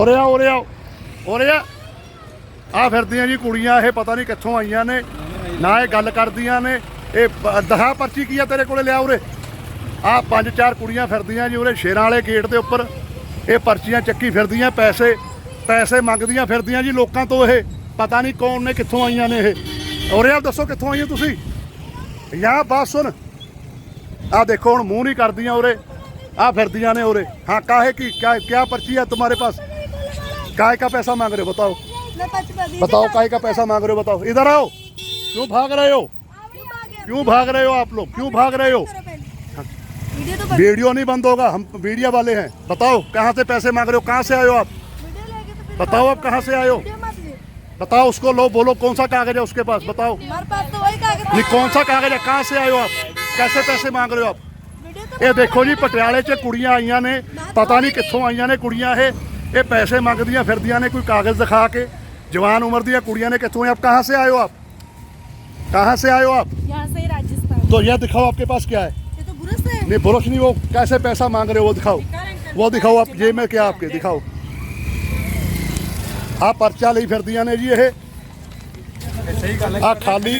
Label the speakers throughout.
Speaker 1: ਉਰੇ ਆ ਉਰੇ ਆ ਉਰੇ ਆ ਆ ਫਿਰਦੀਆਂ ਜੀ ਕੁੜੀਆਂ, ਇਹ ਪਤਾ ਨਹੀਂ ਕਿੱਥੋਂ ਆਈਆਂ ਨੇ, ਨਾ ਇਹ ਗੱਲ ਕਰਦੀਆਂ ਨੇ। ਇਹ ਦਹਾ ਪਰਚੀ ਕੀ ਆ ਤੇਰੇ ਕੋਲੇ ਲਿਆ ਉਰੇ? ਆ ਪੰਜ ਚਾਰ ਕੁੜੀਆਂ ਫਿਰਦੀਆਂ ਜੀ ਉਰੇ ਸ਼ੇਰਾਂ ਵਾਲੇ ਗੇਟ ਦੇ ਉੱਪਰ। ਇਹ ਪਰਚੀਆਂ ਚੱਕੀ ਫਿਰਦੀਆਂ, ਪੈਸੇ ਪੈਸੇ ਮੰਗਦੀਆਂ ਫਿਰਦੀਆਂ ਜੀ ਲੋਕਾਂ ਤੋਂ ਇਹ। ਪਤਾ ਨਹੀਂ ਕੌਣ ਨੇ, ਕਿੱਥੋਂ ਆਈਆਂ ਨੇ ਇਹ। ਉਰੇ ਆ ਦੱਸੋ ਕਿੱਥੋਂ ਆਈਆਂ ਤੁਸੀਂ? ਯਾ ਬਾਤ ਸੁਣ। ਆ ਦੇਖੋ, ਹੁਣ ਮੂੰਹ ਨਹੀਂ ਕਰਦੀਆਂ ਉਰੇ। ਆ ਫਿਰਦੀਆਂ ਨੇ ਉਰੇ। ਹਾਂ, ਕਾਹੇ ਕੀ ਕਿਆ ਕਿਆ ਪਰਚੀ ਆ ਤੁਹਾਡੇ ਪਾਸ? काय का पैसा मांग रहे हो बताओ। बताओ काय का पैसा मांग रहे हो बताओ। इधर आओ। क्यों भाग रहे हो?
Speaker 2: क्यों भाग
Speaker 1: रहे हो आप लोग? क्यों भाग रहे हो?
Speaker 2: वीडियो
Speaker 1: नहीं बंद होगा हम मीडिया वाले हैं। बताओ कहाँ से पैसे मांग रहे हो? कहाँ से आयो आप? बताओ आप कहाँ से
Speaker 2: आयो
Speaker 1: बताओ उसको लो बोलो कौन सा कागज़ है उसके पास? बताओ। ये कौन सा कागज़ है? कहाँ से आए हो आप? कैसे पैसे मांग रहे हो आप?
Speaker 2: ये
Speaker 1: देखो जी पटियाले च कुड़िया आईया ने। पता नहीं कितों आईया ने कुड़िया है। ਇਹ ਇਹ ਪੈਸੇ ਮੰਗਦੀਆਂ ਫਿਰਦੀਆਂ ਨੇ ਕੋਈ ਕਾਗਜ਼ ਦਿਖਾ ਕੇ ਜਵਾਨ ਉਮਰ ਦੀਆਂ ਕੁੜੀਆਂ ਨੇ ਕਿੱਥੋਂ ਆਪ ਕਹਾਂ से आए हो आप कहाँ से आए हो आप
Speaker 2: यहाँ से ही राजस्थान
Speaker 1: तो यह दिखाओ आपके पास क्या है
Speaker 2: ये तो बुरस है
Speaker 1: नहीं बुरश नहीं वो कैसे पैसा मांग रहे हो वो दिखाओ वो दिखाओ आप जेब में क्या आपके दिखाओ ਆ ਪਰਚਾ ਲਈ ਫਿਰਦੀਆਂ ਨੇ ਜੀ ਇਹ ਆ ਖਾਲੀ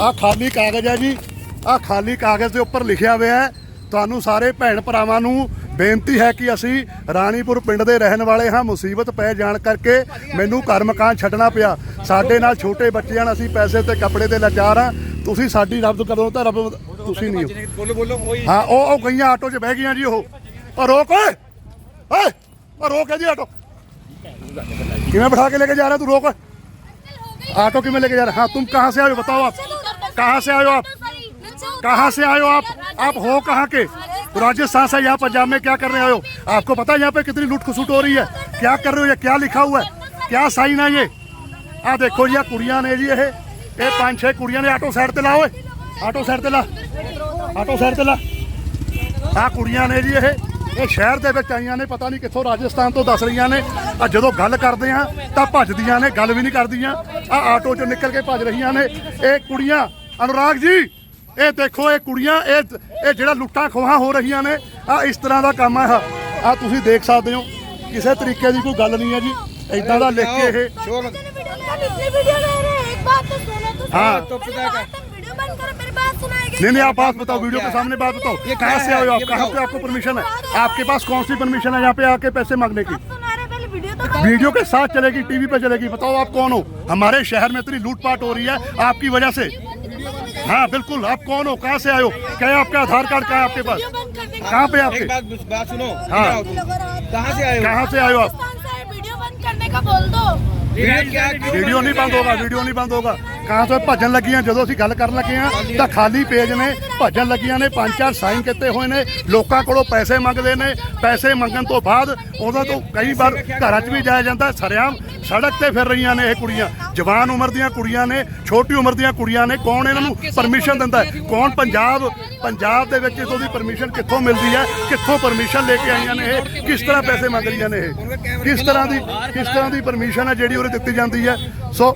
Speaker 1: ਆ ਖਾਲੀ ਕਾਗਜ਼ ਹੈ ਜੀ ਆ ਖਾਲੀ ਕਾਗਜ਼ ਦੇ ਉੱਪਰ ਲਿਖਿਆ ਹੋਇਆ ਹੈ ਤੁਹਾਨੂੰ ਸਾਰੇ ਭੈਣ ਭਰਾਵਾਂ ਨੂੰ ਬੇਨਤੀ ਹੈ ਕਿ ਅਸੀਂ ਰਾਣੀਪੁਰ ਪਿੰਡ ਦੇ ਰਹਿਣ ਵਾਲੇ ਹਾਂ ਮੁਸੀਬਤ ਪੈ ਜਾਣ ਕਰਕੇ ਮੈਨੂੰ ਘਰ ਮਕਾਨ ਛੱਡਣਾ ਪਿਆ ਸਾਡੇ ਨਾਲ ਛੋਟੇ ਬੱਚੇ ਹਨ ਅਸੀਂ ਪੈਸੇ ਤੇ ਕੱਪੜੇ ਤੇ ਲਾਚਾਰ ਹਾਂ ਤੁਸੀਂ ਸਾਡੀ ਰੱਬ ਕਰੋ ਤਾਂ ਰੱਬ ਤੁਸੀਂ ਨਹੀਂ ਹੋ
Speaker 3: ਬੋਲੋ ਬੋਲੋ ਕੋਈ
Speaker 1: ਹਾਂ ਉਹ ਉਹ ਗਈਆਂ ਆਟੋ 'ਚ ਬਹਿ ਗਈਆਂ ਜੀ ਉਹ ਉਹ ਰੋਕ ਓਏ ਓਏ ਉਹ ਰੋਕ ਜੀ ਆਟੋ ਕਿਵੇਂ ਬਿਠਾ ਕੇ ਲੈ ਕੇ ਜਾ रहा तू रोक ऑटो किमें लेके जा रहा हाँ तुम कहाँ से आए हो बताओ आप कहाँ से आए हो आप कहाँ से आए हो आप आप हो कहाँ के तो राजस्थान से यहाँ पंजाब में क्या करने आए हो आपको पता है यहाँ पे कितनी लूट खसुट हो रही है क्या कर रहे हो ये क्या लिखा हुआ है क्या साइन है ये आ देखो जी आ कुड़ियां ने जी ये ये पांच छह कुड़ियां ने ऑटो साइड ते ला ओए ऑटो साइड ते ला ਆਟੋ ਸਾਈਡ ਤੇ ਲਾ ਆ ਕੁੜੀਆਂ ਨੇ ਜੀ ਇਹ ਇਹ ਸ਼ਹਿਰ ਦੇ ਵਿੱਚ ਆਈਆਂ ਨੇ ਪਤਾ ਨਹੀਂ ਕਿੱਥੋਂ ਰਾਜਸਥਾਨ ਤੋਂ ਦੱਸ ਰਹੀਆਂ ਨੇ ਆ ਜਦੋਂ ਗੱਲ ਕਰਦੇ ਆ ਤਾਂ ਭੱਜਦੀਆਂ ਨੇ ਗੱਲ ਵੀ ਨਹੀਂ ਕਰਦੀਆਂ ਆ ਆਟੋ ਚੋਂ ਨਿਕਲ ਕੇ ਭੱਜ ਰਹੀਆਂ ਨੇ ਇਹ ਕੁੜੀਆਂ ਅਨੁਰਾਗ ਜੀ ਇਹ ਦੇਖੋ ਇਹ ਕੁੜੀਆਂ ਇਹ ਇਹ ਜਿਹੜਾ ਲੁੱਟਾਂ ਖੋਹਾਂ ਹੋ ਰਹੀਆਂ ਨੇ ਆ ਇਸ ਤਰ੍ਹਾਂ ਦਾ ਕੰਮ ਆ ਆ ਤੁਸੀਂ ਦੇਖ ਸਕਦੇ ਹੋ ਕਿਸੇ ਤਰੀਕੇ ਦੀ ਕੋਈ ਗੱਲ ਨਹੀਂ ਹੈ ਜੀ ਇਦਾਂ ਦਾ ਲਿਖ ਕੇ ਇਹ
Speaker 3: शोर मत
Speaker 2: कितने वीडियो ले रहे हैं एक बात तो सुनो तो
Speaker 1: हाँ।
Speaker 3: तो पिता का
Speaker 2: वीडियो बंद करो मेरी बात सुनाएंगे
Speaker 1: नहीं नहीं आप बात बताओ वीडियो के सामने बात बताओ
Speaker 3: ये
Speaker 1: कहाँ
Speaker 3: क्या
Speaker 1: से
Speaker 3: है?
Speaker 1: आए हो आप
Speaker 3: ये
Speaker 1: कहाँ
Speaker 3: बताओ।
Speaker 1: पे आपको परमिशन है आपके पास कौन सी परमिशन है यहाँ पे आके पैसे मांगने की
Speaker 2: सुना रहे पहले वीडियो तो
Speaker 1: वीडियो के साथ चलेगी टीवी पे चलेगी बताओ आप कौन हो हमारे शहर में इतनी लूटपाट हो रही है आपकी वजह से हाँ बिल्कुल आप कौन हो कहाँ से आए हो क्या है आपका आधार कार्ड कहाँ है आपके पास कहाँ पे
Speaker 3: एक
Speaker 1: आपके
Speaker 3: बात बात सुनो
Speaker 1: हाँ।
Speaker 3: कहाँ से आए हो
Speaker 1: कहाँ से आए हो आप
Speaker 2: वीडियो बंद करने का बोल दो
Speaker 3: वीडियो क्या
Speaker 1: ਵੀਡੀਓ ਨਹੀਂ ਬੰਦ ਹੋਗਾ ਵੀਡੀਓ ਨਹੀਂ ਬੰਦ ਹੋਗਾ ਕਹਾਂ ਤੋਂ ਇਹ ਭੱਜਣ ਲੱਗੀਆਂ ਜਦੋਂ ਅਸੀਂ ਗੱਲ ਕਰਨ ਲੱਗੇ ਆ ਤਾਂ ਖਾਲੀ ਪੇਜ ਨੇ ਭੱਜਣ ਲੱਗੀਆਂ ਨੇ ਪੰਜ ਚਾਰ ਸਾਈਨ ਕੀਤੇ ਹੋਏ ਨੇ ਲੋਕਾਂ ਕੋਲੋਂ ਪੈਸੇ ਮੰਗਦੇ ਨੇ ਪੈਸੇ ਮੰਗਣ ਤੋਂ ਬਾਅਦ ਉਹਨਾਂ ਤੋਂ ਕਈ ਵਾਰ ਘਰਾਂ 'ਚ ਵੀ ਜਾਇਆ ਜਾਂਦਾ ਸਰਿਆਮ ਸੜਕ ਤੇ ਫਿਰ ਰਹੀਆਂ ਨੇ ਇਹ ਕੁੜੀਆਂ। ਜਵਾਨ ਉਮਰ ਦੀਆਂ ਕੁੜੀਆਂ ਨੇ ਛੋਟੀ ਉਮਰ ਦੀਆਂ ਕੁੜੀਆਂ ਨੇ ਕੌਣ ਇਹਨਾਂ ਨੂੰ ਪਰਮਿਸ਼ਨ ਦਿੰਦਾ ਹੈ? ਕੌਣ ਪੰਜਾਬ ਪੰਜਾਬ ਦੇ ਵਿੱਚ ਇਸੋ ਦੀ ਪਰਮਿਸ਼ਨ ਕਿੱਥੋਂ ਮਿਲਦੀ ਹੈ? ਕਿੱਥੋਂ ਪਰਮਿਸ਼ਨ ਲੈ ਕੇ ਆਈਆਂ ਨੇ ਇਹ? ਕਿਸ ਤਰ੍ਹਾਂ ਪੈਸੇ ਮੰਗ ਰਹੀਆਂ ਨੇ ਇਹ? ਕਿਸ ਤਰ੍ਹਾਂ ਦੀ ਕਿਸ ਤਰ੍ਹਾਂ ਦੀ ਪਰਮਿਸ਼ਨ ਹੈ ਜਿਹੜੀ ਉਰੇ ਦਿੱਤੀ ਜਾਂਦੀ ਹੈ? ਸੋ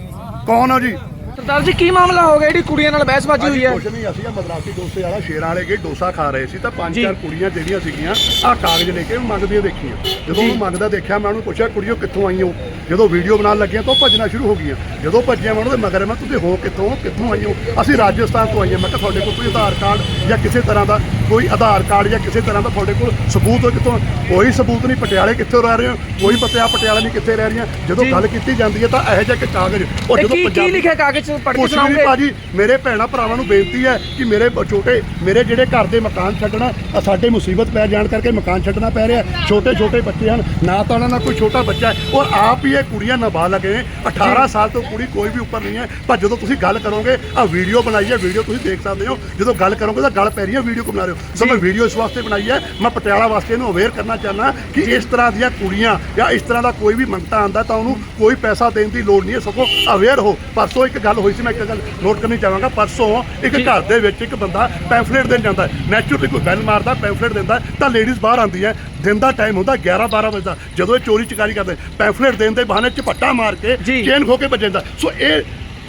Speaker 1: ਕੌਣ ਹੋ ਜੀ?
Speaker 4: ਸਰਦਾਰ ਜੀ ਕੀ ਮਾਮਲਾ ਹੋ ਗਿਆ? ਜਿਹੜੀ ਕੁੜੀਆਂ ਨਾਲ ਬਹਿਸਬਾਜ਼ੀ ਹੋਈ ਹੈ
Speaker 1: ਕੁਛ ਨਹੀਂ ਅਸੀਂ ਆ ਮਦਰਾਸੀ ਡੋਸੇ ਵਾਲਾ ਸ਼ੇਰਾਂ ਵਾਲੇ ਗਏ ਡੋਸਾ ਖਾ ਰਹੇ ਸੀ। ਤਾਂ ਪੰਜ ਚਾਰ ਕੁੜੀਆਂ ਜਿਹੜੀਆਂ ਸੀਗੀਆਂ ਆ ਕਾਗਜ਼ ਲੈ ਕੇ ਮੰਗਦੀਆਂ ਦੇਖੀਆਂ। ਜਦੋਂ ਉਹ ਮੰਗਦਾ ਦੇਖਿਆ ਮੈਂ ਉਹਨੂੰ ਪੁੱਛਿਆ ਕੁੜੀਓ ਕਿੱਥੋਂ ਆਈਆਂ? ਹੋ ਜਦੋਂ ਵੀਡੀਓ ਬਣਾਉਣ ਲੱਗੀਆਂ ਤਾਂ ਉਹ ਭੱਜਣਾ ਸ਼ੁਰੂ ਹੋ ਗਈਆਂ। ਜਦੋਂ ਭੱਜੀਆਂ ਮੈਂ ਉਹਨਾਂ ਦੇ ਮਗਰ ਮੈਂ ਤੁਸੀਂ ਹੋ ਕਿੱਥੋਂ? ਕਿੱਥੋਂ ਆਈ ਹੋ ਅਸੀਂ ਰਾਜਸਥਾਨ ਤੋਂ ਆਈਆਂ। ਮੈਂ ਕਿਹਾ ਤੁਹਾਡੇ ਕੋਲ ਕੋਈ ਆਧਾਰ ਕਾਰਡ ਜਾਂ ਕਿਸੇ ਤਰ੍ਹਾਂ ਦਾ ਕੋਈ ਆਧਾਰ ਕਾਰਡ ਜਾਂ ਕਿਸੇ ਤਰ੍ਹਾਂ ਦਾ ਤੁਹਾਡੇ ਕੋਲ ਸਬੂਤ ਹੋ ਕਿੱਥੋਂ? ਕੋਈ ਸਬੂਤ ਨਹੀਂ ਪਟਿਆਲੇ ਕਿੱਥੋਂ ਰਹਿ ਰਹੇ ਹੋ? ਕੋਈ ਪਤਾ ਪਟਿਆਲਾ ਨਹੀਂ ਕਿੱਥੇ ਰਹਿ ਰਹੀਆਂ? ਜਦੋਂ। ਗੱਲ ਕੀਤੀ ਜਾਂਦੀ ਹੈ ਤਾਂ ਇਹੋ ਜਿਹਾ ਇੱਕ ਕਾਗਜ਼ ਉਹ ਜਦੋਂ
Speaker 4: ਕੀ ਕੀ ਲਿਖਿਆ ਕਾਗਜ਼ ਕੇ
Speaker 1: ਕੁਛ ਵੀ ਨਹੀਂ
Speaker 4: ਸੁਣਾਓਗੇ?
Speaker 1: ਭਾਜੀ ਮੇਰੇ ਭੈਣਾ ਭਰਾਵਾਂ ਨੂੰ ਬੇਨਤੀ ਹੈ ਕਿ ਮੇਰੇ ਬ- ਛੋਟੇ ਮੇਰੇ ਜਿਹੜੇ ਘਰ ਦੇ ਮਕਾਨ ਛੱਡਣਾ ਆਹ ਸਾਡੇ ਮੁਸੀਬਤ ਪੈ ਜਾਣ ਕਰਕੇ ਮਕਾਨ ਛੱਡਣਾ ਪੈ ਰਿਹਾ ਛੋਟੇ ਛੋਟੇ ਬੱਚੇ ਹਨ ਨਾ ਤਾਂ ਉਹਨਾਂ ਨਾਲ ਕੋਈ ਛੋਟਾ ਬੱਚਾ ਹੈ। ਔਰ ਆਪ ਹੀ ਇਹ ਕੁੜੀਆਂ ਨਾਬਾਲਗ ਨੇ। 18 ਸਾਲ ਤੋਂ ਕੁੜੀ ਕੋਈ ਵੀ ਉੱਪਰ ਨਹੀਂ ਹੈ। ਪਰ ਜਦੋਂ ਤੁਸੀਂ ਗੱਲ ਕਰੋਗੇ ਆ ਵੀਡੀਓ ਬਣਾਈ ਹੈ ਵੀਡੀਓ ਤੁਸੀਂ ਦੇਖ ਸਕਦੇ ਹੋ। ਜਦੋਂ ਗੱਲ ਕਰੋਗੇ ਤਾਂ ਗੱਲ ਪੈ ਰਹੀ ਹੈ ਵੀਡੀਓ ਬਣਾ ਰਹੇ ਹੋ। ਸੋ ਮੈਂ ਵੀਡੀਓ ਇਸ ਵਾਸਤੇ ਬਣਾਈ ਹੈ। ਮੈਂ ਪਟਿਆਲਾ ਵਾਸਤੇ ਇਹਨੂੰ ਅਵੇਅਰ ਕਰਨਾ ਚਾਹੁੰਦਾ ਕਿ ਇਸ ਤਰ੍ਹਾਂ ਦੀਆਂ ਕੁੜੀਆਂ ਜਾਂ ਇਸ ਤਰ੍ਹਾਂ ਦਾ ਕੋਈ ਵੀ ਮੰਗਤਾ ਆਂਦਾ ਤਾਂ ਉਹਨੂੰ ਕੋਈ ਪੈਸਾ ਦੇਣ ਦੀ ਲੋੜ ਨਹੀਂ ਹੈ। ਸਗੋਂ ਅਵੇਅਰ ਹੋ। ਪਰਸੋਂ ਇੱਕ ਗੱਲ ਹੋਈ ਸੀ ਮੈਂ ਇੱਕ ਗੱਲ ਨੋਟ ਕਰਨੀ ਚਾਹਾਂਗਾ ਪਰਸੋਂ ਇੱਕ ਘਰ ਦੇ ਵਿੱਚ ਇੱਕ ਬੰਦਾ ਪੈਂਫਲੇਟ ਦੇਣ ਜਾਂਦਾ ਨੈਚੁਰਲੀ ਕੋਈ ਬੈਲ ਮਾਰਦਾ ਪੈਂਫਲੇਟ ਦਿੰਦਾ ਤਾਂ ਲੇਡੀਜ਼ ਬਾਹਰ ਆਉਂਦੀ ਹੈ। ਦਿਨ ਦਾ ਟਾਈਮ ਹੁੰਦਾ 11 12 ਵਜੇ ਦਾ। ਜਦੋਂ ਇਹ ਚੋਰੀ ਚਕਾਰੀ ਕਰਦੇ ਪੈਂਫਲੇਟ ਦੇਣ ਦੇ ਬਹਾਨੇ ਝਪੱਟਾ ਮਾਰ ਕੇ। ਚੇਨ ਖੋ ਕੇ ਭੱਜ ਜਾਂਦਾ। ਸੋ ਇਹ